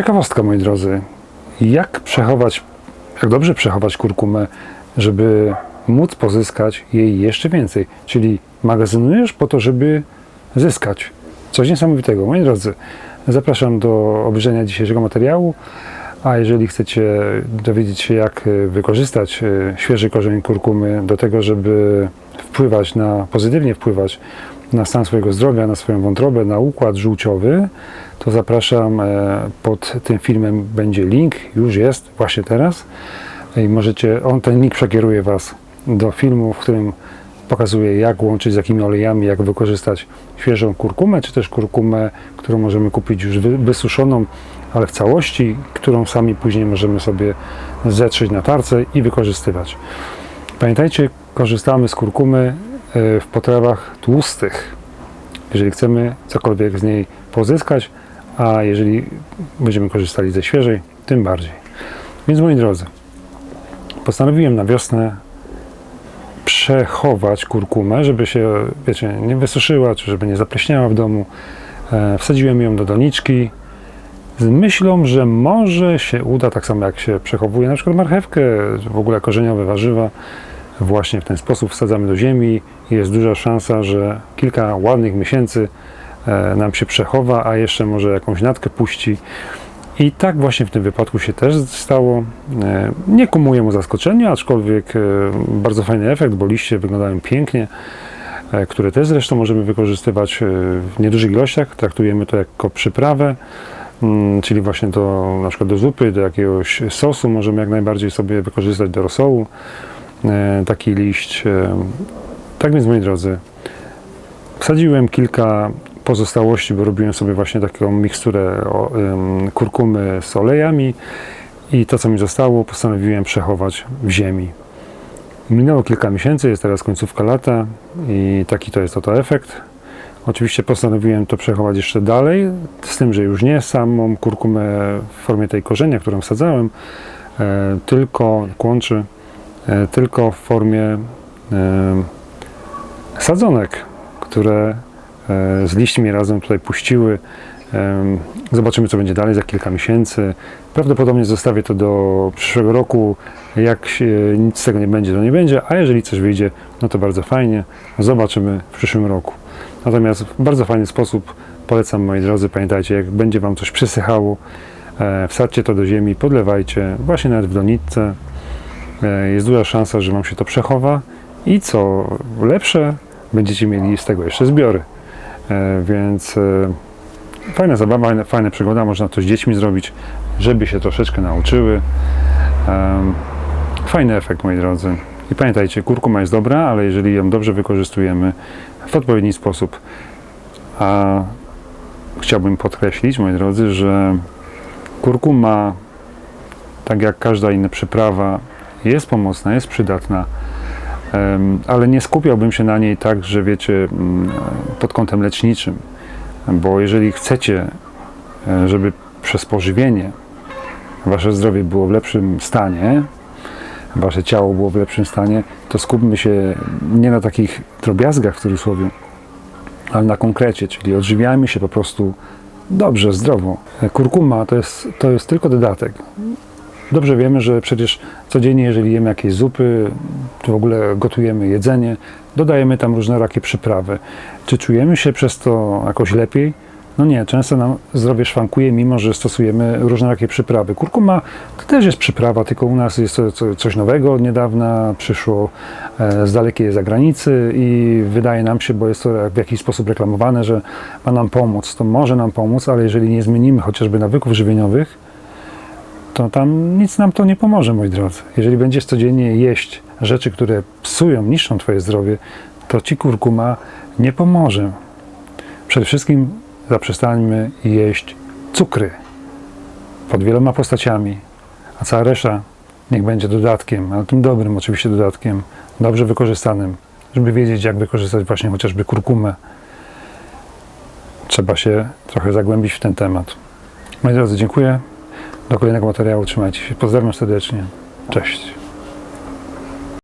Ciekawostka, moi drodzy. Jak przechować, jak dobrze przechować kurkumę, żeby móc pozyskać jej jeszcze więcej? Czyli magazynujesz po to, żeby zyskać. Coś niesamowitego. Moi drodzy, zapraszam do obejrzenia dzisiejszego materiału. A jeżeli chcecie dowiedzieć się, jak wykorzystać e, świeży korzeń kurkumy do tego, żeby wpływać na, pozytywnie wpływać na stan swojego zdrowia, na swoją wątrobę, na układ żółciowy, to zapraszam. e, Pod tym filmem będzie link, już jest właśnie teraz. I możecie, on ten link przekieruje Was do filmu, w którym pokazuje, jak łączyć z jakimi olejami, jak wykorzystać świeżą kurkumę, czy też kurkumę, którą możemy kupić już wy- wysuszoną, ale w całości, którą sami później możemy sobie zetrzeć na tarce i wykorzystywać. Pamiętajcie, korzystamy z kurkumy w potrawach tłustych, jeżeli chcemy cokolwiek z niej pozyskać, a jeżeli będziemy korzystali ze świeżej, tym bardziej. Więc moi drodzy, postanowiłem na wiosnę przechować kurkumę, żeby się, wiecie, nie wysuszyła, czy żeby nie zapleśniała w domu. E, Wsadziłem ją do doniczki z myślą, że może się uda, tak samo jak się przechowuje na przykład marchewkę, w ogóle korzeniowe warzywa, właśnie w ten sposób wsadzamy do ziemi i jest duża szansa, że kilka ładnych miesięcy e, nam się przechowa, a jeszcze może jakąś natkę puści. I tak właśnie w tym wypadku się też stało. E, Nie kumuję mu zaskoczenia, aczkolwiek e, bardzo fajny efekt, bo liście wyglądają pięknie, które też zresztą możemy wykorzystywać w niedużych ilościach. Traktujemy to jako przyprawę, mm, czyli właśnie do, na przykład do zupy, do jakiegoś sosu możemy jak najbardziej sobie wykorzystać do rosołu taki liść. e. Tak więc moi drodzy, Wsadziłem kilka pozostałości, bo robiłem sobie właśnie taką miksturę kurkumy z olejami i to, co mi zostało, postanowiłem przechować w ziemi. Minęło kilka miesięcy, jest teraz końcówka lata i taki to jest oto efekt. Oczywiście postanowiłem to przechować jeszcze dalej, z tym, że już nie samą kurkumę w formie tej korzenia, którą wsadzałem, e, tylko kłączy, e, tylko w formie e, sadzonek, które e, z liśćmi razem tutaj puściły. Zobaczymy, co będzie dalej za kilka miesięcy. Prawdopodobnie zostawię to do przyszłego roku. Jak nic z tego nie będzie, to nie będzie, a jeżeli coś wyjdzie, no to bardzo fajnie. Zobaczymy w przyszłym roku. Natomiast w bardzo fajny sposób polecam, moi drodzy, pamiętajcie, jak będzie Wam coś przysychało, e, wsadźcie to do ziemi, podlewajcie, właśnie nawet w doniczce. E, Jest duża szansa, że Wam się to przechowa i co lepsze, będziecie mieli z tego jeszcze zbiory. E, Więc e, fajna zabawa, fajna, przygoda, można to z dziećmi zrobić, żeby się troszeczkę nauczyły. Fajny efekt, moi drodzy. I pamiętajcie, kurkuma jest dobra, ale jeżeli ją dobrze wykorzystujemy w odpowiedni sposób, a chciałbym podkreślić, moi drodzy, że kurkuma, tak jak każda inna przyprawa, jest pomocna, jest przydatna, ale nie skupiałbym się na niej tak, że wiecie, mm, pod kątem leczniczym, bo jeżeli chcecie, e, żeby przez pożywienie wasze zdrowie było w lepszym stanie, wasze ciało było w lepszym stanie, to skupmy się nie na takich drobiazgach w cudzysłowie, ale na konkrecie, czyli odżywiajmy się po prostu dobrze, zdrowo. Kurkuma to jest, to jest tylko dodatek. Dobrze wiemy, że przecież codziennie, jeżeli jemy jakieś zupy, czy w ogóle gotujemy jedzenie, dodajemy tam różnorakie przyprawy. Czy czujemy się przez to jakoś lepiej? No nie, często nam zdrowie szwankuje, mimo że stosujemy różnorakie przyprawy. Kurkuma to też jest przyprawa, tylko u nas jest to co- coś nowego od niedawna, przyszło e, z dalekiej zagranicy i wydaje nam się, bo jest to w jakiś sposób reklamowane, że ma nam pomóc. To może nam pomóc, ale jeżeli nie zmienimy chociażby nawyków żywieniowych, to tam nic nam to nie pomoże, moi drodzy. Jeżeli będziesz codziennie jeść rzeczy, które psują, niszczą Twoje zdrowie, to Ci kurkuma nie pomoże. Przede wszystkim zaprzestańmy jeść cukry pod wieloma postaciami, a cała reszta niech będzie dodatkiem, ale tym dobrym oczywiście dodatkiem, dobrze wykorzystanym, żeby wiedzieć, jak wykorzystać właśnie chociażby kurkumę. Trzeba się trochę zagłębić w ten temat. Moi drodzy, dziękuję. Do kolejnego materiału trzymajcie się. Pozdrawiam serdecznie. Cześć.